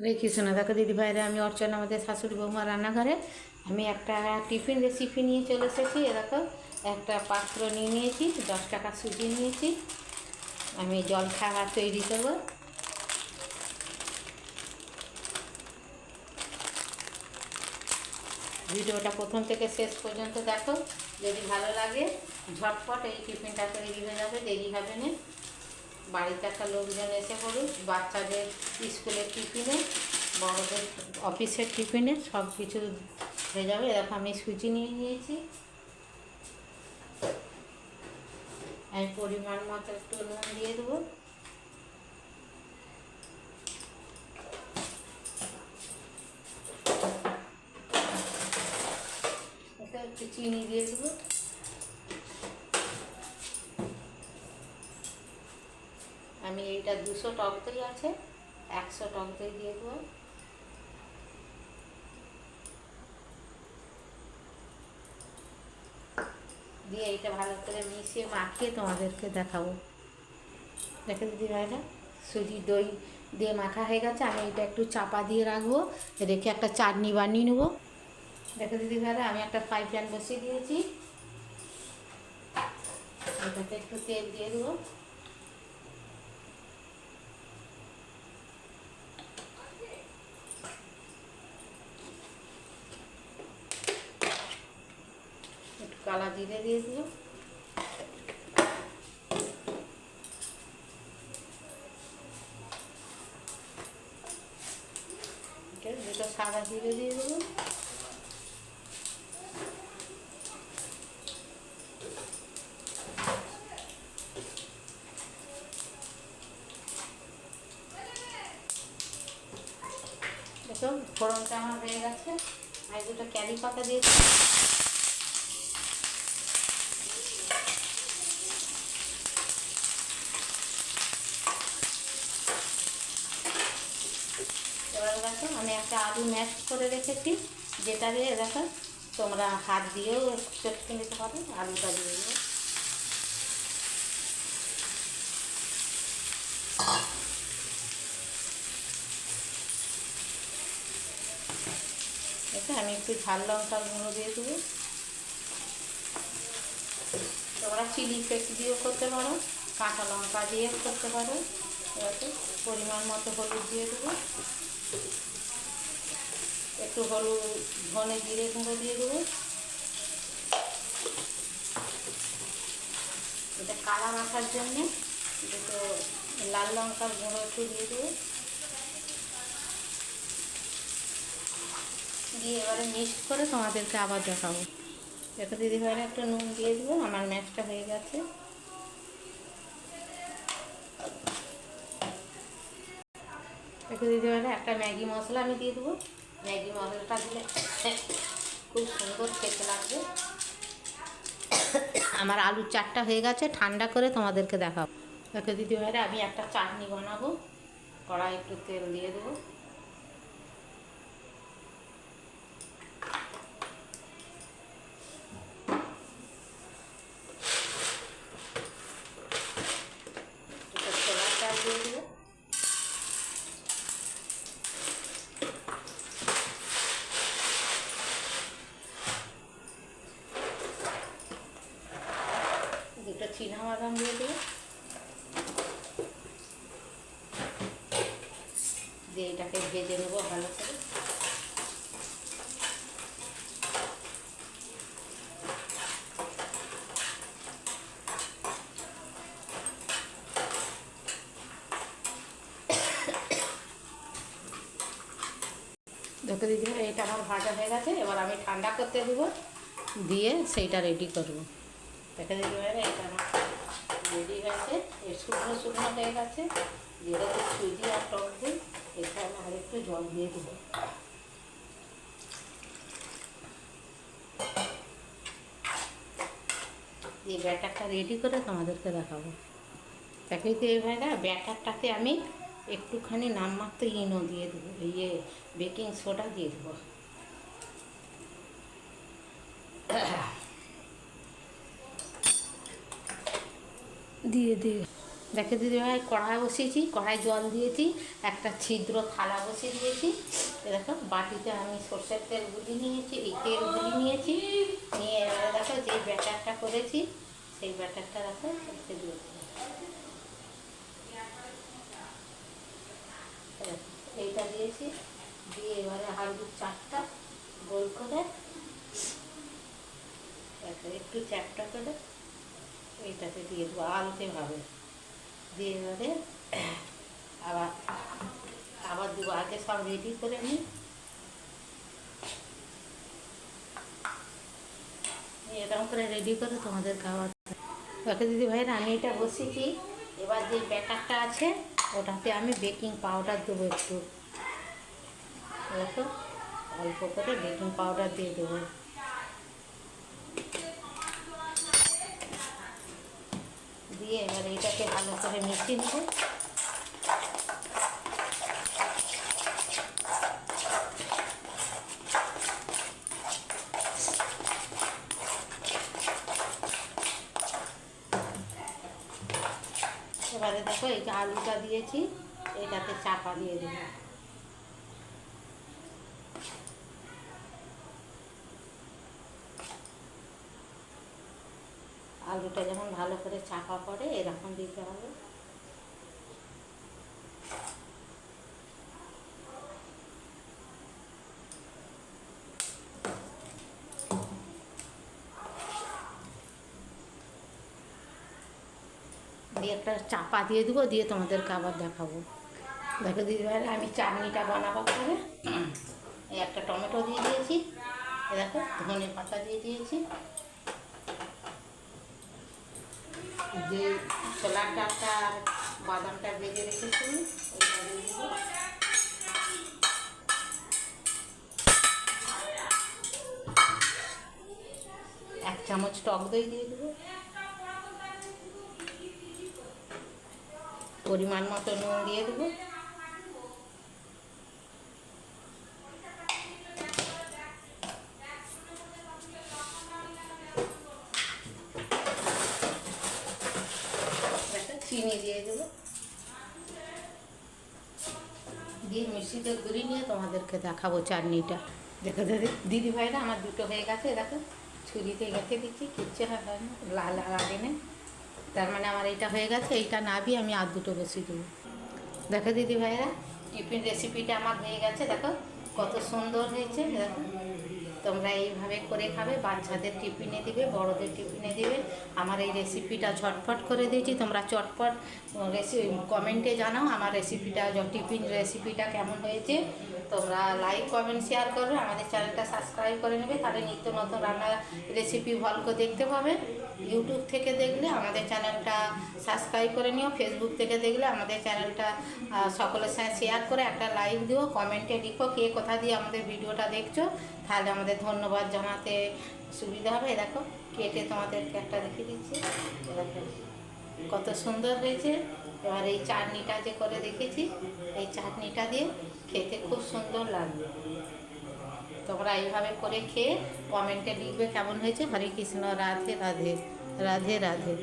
রে কৃষ্ণ দেখো দিদি ভাইরা, আমি অর্চনা আমাদের শাশুড়ি বৌমা রান্নাঘরে, আমি একটা টিফিন রেসিপি নিয়ে চলে এসেছি দেখো, একটা পাত্র নিয়ে নিয়েছি, দশ টাকা সুজি নিয়েছি, আমি জল খাবার তৈরি করব। ভিডিওটা প্রথম থেকে শেষ পর্যন্ত দেখো, যদি ভালো লাগে, ঝটপট এই টিফিনটা তৈরি হয়ে যাবে, দেরি হবে না। বাড়িতে একটা লোকজন এসে পড়ুক, বাচ্চাদের স্কুলের টিফিনে, বড়দের অফিসের টিফিনে সব কিছু হয়ে যাবে। এরকম আমি সুজি নিয়ে নিয়েছি। আমি পরিমাণ মতো একটু নুন দিয়ে দেবো। একটু চিনি দিয়ে দেবো। আমি এইটা দুশো টক দই আছে, একশো টক দই দিয়ে দেবো। দিয়ে এইটা ভালো করে মিশিয়ে মাখিয়ে তোমাদেরকে দেখাবো। দেখে দিদি ভাইরা, সুজি দই দিয়ে মাখা হয়ে গেছে, আমি এটা একটু চাপা দিয়ে রাখব, রেখে একটা চাটনি বানিয়ে নেব। দেখো দিদি ভাইরা, আমি একটা ফ্রাই প্যান বসিয়ে দিয়েছি। এটাতে একটু তেল দিয়ে দেবো একটু কালা জিরে দিয়ে দিল। দুটো সাদা জিরে দিয়ে দেবো দেখো ফোড়নটা আমার হয়ে গেছে। আর দুটো ক্যারি পাতা দিয়ে দিলাম। এবার দেখো, আমি একটা আলু ম্যাশ করে রেখেছি, যেটা দিয়ে দেখো তোমরা হাত দিয়েও চটকে নিতে পারো, আলুটা দিয়ে দেবো দেখো, আমি একটু ঝাল লঙ্কার গুঁড়ো দিয়ে দেবো। তোমরা চিলি ফ্লেক্স দিয়েও করতে পারো, কাঁচা লঙ্কা দিয়েও করতে পারো। এবারে পরিমাণ মতো হলুদ দিয়ে দেবো। একটু হলুদ ধনে জিরে গুঁড়ো দিয়ে দেবো। এটা কালা মাখার জন্যে দুটো লাল লঙ্কার গুঁড়ো একটু দিয়ে দেবো। দিয়ে এবারে মিক্সড করে তোমাদেরকে আবার দেখাবো। দেখো দিদি ভাইরা একটু নুন দিয়ে দেবো, আমার ম্যাচটা হয়ে গেছে। দেখো দিদি ভাইরা একটা ম্যাগি মশলা আমি দিয়ে দেবো। ম্যাগি মশলাটা দিলে খুব সুন্দর খেতে লাগবে। আমার আলুর চাটটা হয়ে গেছে, ঠান্ডা করে তোমাদেরকে দেখাবো। দেখো দিদি ভাইরা আমি একটা চাটনি বানাবো কড়াই একটু তেল দিয়ে দেবো দুটো ছোলার ডাল দিয়ে দেবো দুটো চিনা বাদাম দিয়ে দেবো। দিয়ে এটাকে ভেজে নেব ভালো করে। দিদি ভাই, এটা আমার ভাজা হয়ে গেছে এবার আমি ঠান্ডা করতে দেবো। দিয়ে সেইটা রেডি করব। দেখে দিদি ভাই, এটা আমার রেডি হয়েছে এই শুকনো শুকনো হয়ে গেছে। দেবো সুজি আর টক দিই এখানে আর একটু জল দিয়ে দেবো। দিয়ে ব্যাটারটা রেডি করে তোমাদেরকে দেখাবো। দেখো তো এই ভাইরা, ব্যাটারটাতে আমি একটুখানি নামমাত্র ইনো দিয়ে দেবো ইয়ে বেকিং সোডা দিয়ে দেবো। দিয়ে দিয়ে দেখে দিদি ভাই, কড়াই বসিয়েছি, কড়াই জল দিয়েছি, একটা ছিদ্র থালা বসিয়ে দিয়েছি। দেখো, বাটিতে আমি সর্ষের তেল গুলি নিয়েছি, এই তেল গুলি নিয়েছি। নিয়ে এবারে দেখো যে ব্যাটারটা করেছি, সেই ব্যাটারটা দেখো এতে দিয়েছি এইটা দিয়েছি, দিয়ে এবারে আলুর চারটা গোল করে একটু চ্যাপটা করে এইটাতে দিয়ে দেবো, আলতে ভাবে। দিয়ে এবারে আবার আবার দেবো। আগে সব রেডি করে নিই। এরকম করে রেডি করে তোমাদের খাবার ওকে দিদি আমি এটা বসেছি এবার যে ব্যাটারটা আছে, ওটাতে আমি বেকিং পাউডার দেবো একটু। অল্প করে বেকিং পাউডার দিয়ে দেবো। দিয়ে এবার এটাকে ভালো করে মিশিয়ে নেব। এবারে দেখো এই যে আলুটা দিয়েছি এটাতে চাপা দিয়ে দেবো। আলুটা যেমন ভালো করে চাপা পড়ে, এরকম দিতে হবে। দিয়ে একটা চাপা দিয়ে দেবো, দিয়ে তোমাদেরকে আবার দেখাবো। দেখো দিদিভাই আমি চাটনিটা বানাবো করে এই একটা টমেটো দিয়ে দিয়েছি। দেখো, ধনে পাতা দিয়ে দিয়েছি। যে ছোলার ডালটা আর বাদামটা ভেজে রেখেছিলাম, ওইটা এক চামচ টক দই দিয়ে দেবো। পরিমাণ মতো নুন দিয়ে দেবো। চিনি দিয়ে দেবো। দিয়ে মিষ্টিতে ঘুরিয়ে নিয়ে তোমাদেরকে দেখাবো চাটনিটা। দেখো দিদি দিদি ভাইরা আমার দুটো হয়ে গেছে, দেখো, ছুরিতে গেঁথে দিচ্ছি, কিচ্ছু হয় না, লাল লাগে না তার মানে আমার এইটা হয়ে গেছে, এইটা নাবি আমি আর দুটো বসিয়ে দেবো। দেখো দিদি ভাইরা টিফিন রেসিপিটা আমার হয়ে গেছে, দেখো, কত সুন্দর হয়েছে, দেখো। তোমরা এইভাবে করে খাবে, বাচ্চাদের টিফিনে দিবে, বড়দের টিফিনে দিবে। আমার এই রেসিপিটা ঝটপট করে দিয়েছি, তোমরা চটপট রেসিপি কমেন্টে জানাও আমার রেসিপিটা টিফিন রেসিপিটা কেমন হয়েছে। তোমরা লাইক কমেন্ট শেয়ার করবে, আমাদের চ্যানেলটা সাবস্ক্রাইব করে নেবে, তাহলে নিত্য নতুন রান্নার রেসিপি ভলকে দেখতে পাবে। ইউটিউব থেকে দেখলে আমাদের চ্যানেলটা সাবস্ক্রাইব করে নিও ফেসবুক থেকে দেখলে আমাদের চ্যানেলটা সকলের সাথে শেয়ার করে একটা লাইক দিও কমেন্টে লিখো কে কোথা দিয়ে আমাদের ভিডিওটা দেখছ। তাহলে আমাদের ধন্যবাদ জানাতে সুবিধা হবে। দেখো, কেটে তোমাদেরকে একটা দেখিয়ে দিচ্ছি। কত সুন্দর হয়েছে। এবার এই চাটনিটা যে করে দেখেছি, এই চাটনিটা দিয়ে খেতে খুব সুন্দর লাগবে। তোমরা এইভাবে করে খেয়ে কমেন্টে লিখবে কেমন হয়েছে। হরে কৃষ্ণ, রাধে রাধে রাধে রাধে।